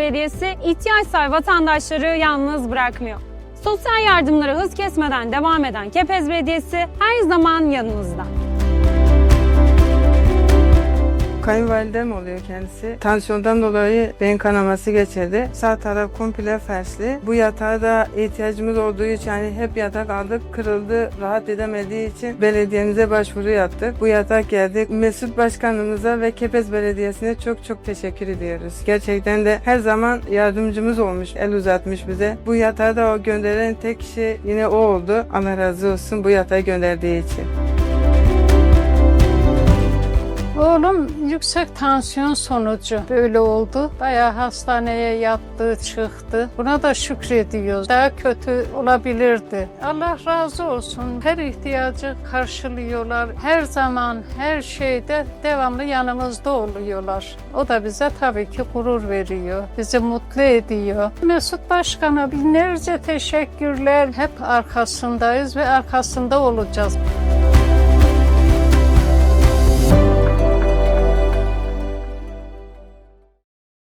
Belediyesi ihtiyaç sahibi vatandaşları yalnız bırakmıyor. Sosyal yardımları hız kesmeden devam eden Kepez Belediyesi her zaman yanınızda. Kayınvalidem oluyor kendisi. Tansiyondan dolayı beyin kanaması geçirdi. Sağ taraf komple felçli. Bu yatağa da ihtiyacımız olduğu için hani hep yatak aldık. Kırıldı, rahat edemediği için belediyemize başvuru yaptık. Bu yatak geldi. Mesut Başkanımıza ve Kepez Belediyesi'ne çok çok teşekkür ediyoruz. Gerçekten de her zaman yardımcımız olmuş, el uzatmış bize. Bu yatağı da o gönderen tek kişi yine o oldu. Allah razı olsun bu yatağı gönderdiği için. Oğlum yüksek tansiyon sonucu böyle oldu. Bayağı hastaneye yattı, çıktı. Buna da şükrediyoruz. Daha kötü olabilirdi. Allah razı olsun. Her ihtiyacı karşılıyorlar. Her zaman, her şeyde devamlı yanımızda oluyorlar. O da bize tabii ki gurur veriyor. Bizi mutlu ediyor. Mesut Başkan'a binlerce teşekkürler. Hep arkasındayız ve arkasında olacağız.